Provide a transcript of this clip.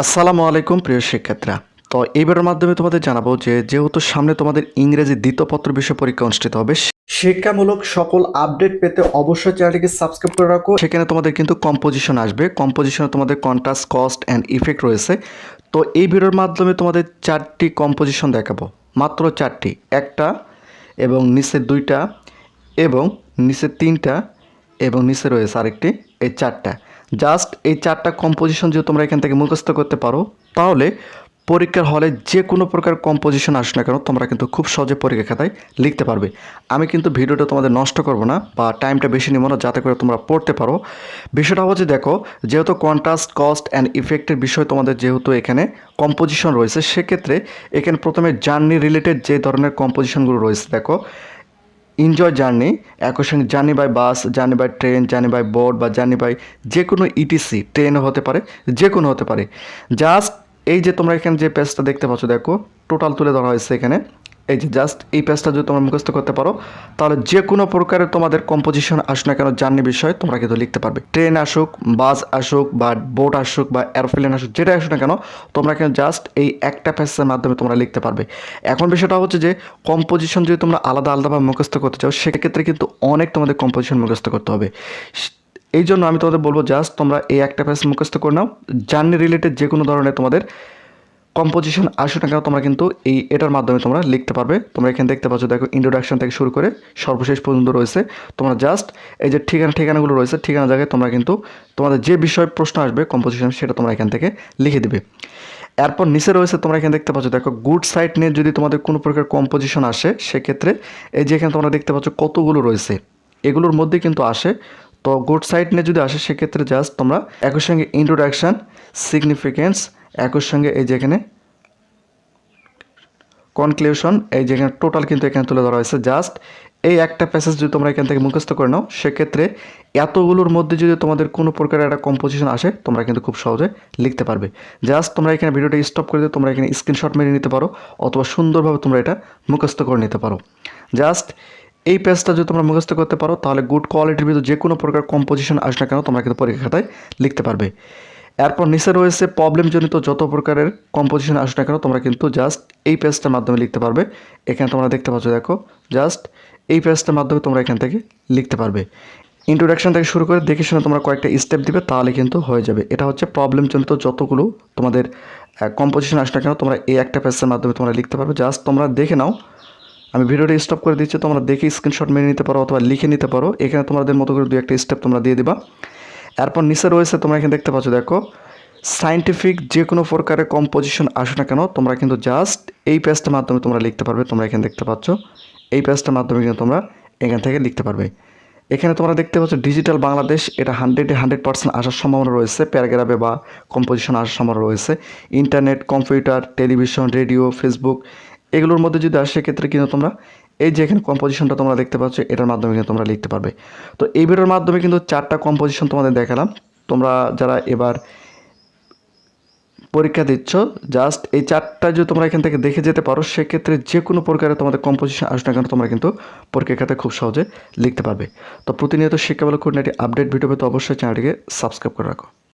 আসসালামু আলাইকুম, প্রিয় শিক্ষার্থীরা। তো এইবারের মাধ্যমে তোমাদের জানাব যে, যেহেতু সামনে তোমাদের ইংরেজি দ্বিতীয় পত্র বিষয় পরীক্ষা অনুষ্ঠিত হবে, শিক্ষামূলক সকল আপডেট পেতে অবশ্যই চ্যানেলটিকে সাবস্ক্রাইব করে রাখো। সেখানে তোমাদের কিন্তু কম্পোজিশন আসবে। কম্পোজিশনে তোমাদের কন্ট্রাস্ট কস্ট অ্যান্ড ইফেক্ট রয়েছে। তো এই ভিডিওর মাধ্যমে তোমাদের চারটি কম্পোজিশন দেখাবো। মাত্র চারটি। একটা এবং নিচে দুইটা এবং নিচে তিনটা এবং নিচে রয়েছে আরেকটি। এই চারটা। জাস্ট এই চারটা কম্পোজিশন যদি তোমরা এখান থেকে মুখস্থ করতে পারো, তাহলে পরীক্ষার হলে যে কোনো প্রকার কম্পোজিশন আসে না কেন, তোমরা কিন্তু খুব সহজে পরীক্ষা খাতায় লিখতে পারবে। আমি কিন্তু ভিডিওটা তোমাদের নষ্ট করব না বা টাইমটা বেশি নিব না, যাতে করে তোমরা পড়তে পারো। বিষয়টা হচ্ছে দেখো, যেহেতু কন্ট্রাস্ট কস্ট অ্যান্ড ইফেক্টের বিষয় তোমাদের যেহেতু এখানে কম্পোজিশন রয়েছে, সেক্ষেত্রে এখানে প্রথমে জার্নি রিলেটেড যে ধরনের কম্পোজিশনগুলো রয়েছে, দেখো এনজয় জার্নি একই সঙ্গে journey by bus journey by train journey by boat বা জার্নি বাই যে কোনো ইটিসি ট্রেনও হতে পারে যে কোনো হতে পারে। জাস্ট এই যে তোমরা এখানে যে পেজটা দেখতে পাচ্ছ, দেখো টোটাল তুলে ধরা হয়েছে এখানে। এই যে জাস্ট এই পেজটা যদি তোমরা মুখস্থ করতে পারো, তাহলে যে কোনো প্রকারের তোমাদের কম্পোজিশন আসুক না কেন জার্নি বিষয় তোমরা কিন্তু লিখতে পারবে। ট্রেন আসুক বাস আসুক, বা বোট আসুক, বা এরোপ্লেন আসুক যেটা আসুক না কেন, তোমরা কিন্তু জাস্ট এই একটা পেজের মাধ্যমে তোমরা লিখতে পারবে। এখন বিষয়টা হচ্ছে যে কম্পোজিশন যদি তোমরা আলাদা আলাদাভাবে মুখস্থ করতে চাও, সেক্ষেত্রে কিন্তু অনেক তোমাদের কম্পোজিশন মুখস্থ করতে হবে। এই জন্য আমি তোমাদের বলব জাস্ট তোমরা এই একটা পেজ মুখস্থ করে নাও। জার্নি রিলেটেড যে কোনো ধরনের তোমাদের কম্পোজিশন আসুক না কেন, তোমরা কিন্তু এই এটার মাধ্যমে তোমরা লিখতে পারবে। তোমরা এখানে দেখতে পাচ্ছ, দেখো ইন্ট্রোডাকশন থেকে শুরু করে সর্বশেষ পর্যন্ত রয়েছে। তোমরা জাস্ট এই যে ঠিকানা, ঠিকানাগুলো রয়েছে, ঠিকানা জায়গায় তোমরা কিন্তু তোমাদের যে বিষয় প্রশ্ন আসবে কম্পোজিশন সেটা তোমরা এখান থেকে লিখে দিবে। এরপর নিচে রয়েছে, তোমরা এখানে দেখতে পাচ্ছ, দেখো গুড সাইট নিয়ে যদি তোমাদের কোনো প্রকার কম্পোজিশন আসে, সেক্ষেত্রে এই যে এখানে তোমরা দেখতে পাচ্ছ, কতগুলো রয়েছে। এগুলোর মধ্যে কিন্তু আসে। তো গুড সাইট নিয়ে যদি আসে, সেক্ষেত্রে জাস্ট তোমরা একই সঙ্গে ইন্ট্রোডাকশান সিগনিফিকেন্স একই সঙ্গে এই যেখানে কনক্লিউশন এই যেখানে টোটাল কিন্তু এখানে তুলে ধরা হয়েছে। জাস্ট এই একটা প্যাসেজ যদি তোমরা এখান থেকে মুখস্থ করে নাও, সেক্ষেত্রে এতগুলোর মধ্যে যদি তোমাদের কোনো প্রকারের একটা কম্পোজিশন আসে, তোমরা কিন্তু খুব সহজে লিখতে পারবে। জাস্ট তোমরা এখানে ভিডিওটা স্টপ করে দিয়ে তোমরা এখানে স্ক্রিনশট মেরে নিতে পারো, অথবা সুন্দরভাবে তোমরা এটা মুখস্থ করে নিতে পারো। জাস্ট এই পেজটা যদি তোমরা মুখস্থ করতে পারো, তাহলে গুড কোয়ালিটির ভিতরে যে কোনো প্রকার কম্পোজিশন আসে না কেন তোমরা কিন্তু পরীক্ষা খাতায় লিখতে পারবে। এরপর নিচে রয়েছে প্রবলেমজনিত যত প্রকারের কম্পোজিশন আসে না কেন, তোমরা কিন্তু জাস্ট এই পেজটার মাধ্যমে লিখতে পারবে। এখানে তোমরা দেখতে পাচ্ছ, দেখো জাস্ট এই পেজটার মাধ্যমে তোমরা এখান থেকে লিখতে পারবে। ইন্ট্রোডাকশন থেকে শুরু করে দেখে শুনে তোমরা কয়েকটা স্টেপ দিবে, তাহলে কিন্তু হয়ে যাবে। এটা হচ্ছে প্রবলেমজনিত যতগুলো তোমাদের কম্পোজিশন আসে না কেন, তোমরা এই একটা পেজের মাধ্যমে তোমরা লিখতে পারবে। জাস্ট তোমরা দেখে নাও। আমি ভিডিওটা স্টপ করে দিচ্ছি, তোমরা দেখে স্ক্রিনশট মেরে নিতে পারো অথবা লিখে নিতে পারো। এখানে তোমাদের মতো করে দু একটা স্টেপ তোমরা দিয়ে দিবা। এরপর নিচে রয়েছে, তোমরা এখানে দেখতে পাচ্ছ, দেখো সাইন্টিফিক যে কোনো প্রকারের কম্পোজিশন আসো না কেন, তোমরা কিন্তু জাস্ট এই পেজটার মাধ্যমে তোমরা লিখতে পারবে, তোমরা এখানে দেখতে পাচ্ছ, এই পেজটার মাধ্যমে কিন্তু তোমরা এখান থেকে লিখতে পারবে। এখানে তোমরা দেখতে পাচ্ছ ডিজিটাল বাংলাদেশ, এটা হান্ড্রেডে হান্ড্রেড পার্সেন্ট আসার সম্ভাবনা রয়েছে, প্যারাগ্রাফে বা কম্পোজিশন আসার সম্ভাবনা রয়েছে। Internet computer television radio Facebook এগুলোর মধ্যে যদি আসে, সেক্ষেত্রে কিন্তু তোমরা এই যে এখানে কম্পোজিশনটা তোমরা দেখতে পাচ্ছ, এটার মাধ্যমে কিন্তু তোমরা লিখতে পারবে। তো এই ভিডিওর মাধ্যমে কিন্তু চারটা কম্পোজিশন তোমাদের দেখালাম। তোমরা যারা এবার পরীক্ষা দিচ্ছ জাস্ট এই চারটা যদি তোমরা এখান থেকে দেখে যেতে পারো, সেক্ষেত্রে যে কোনো প্রকারে তোমাদের কম্পোজিশন আসবে না কেন, তোমরা কিন্তু পরীক্ষা খাতে খুব সহজে লিখতে পারবে। তো প্রতিনিয়ত শিক্ষামূলক খুঁটিনাটি আপডেট ভিডিও পেতে অবশ্যই চ্যানেলটিকে সাবস্ক্রাইব করে রাখো।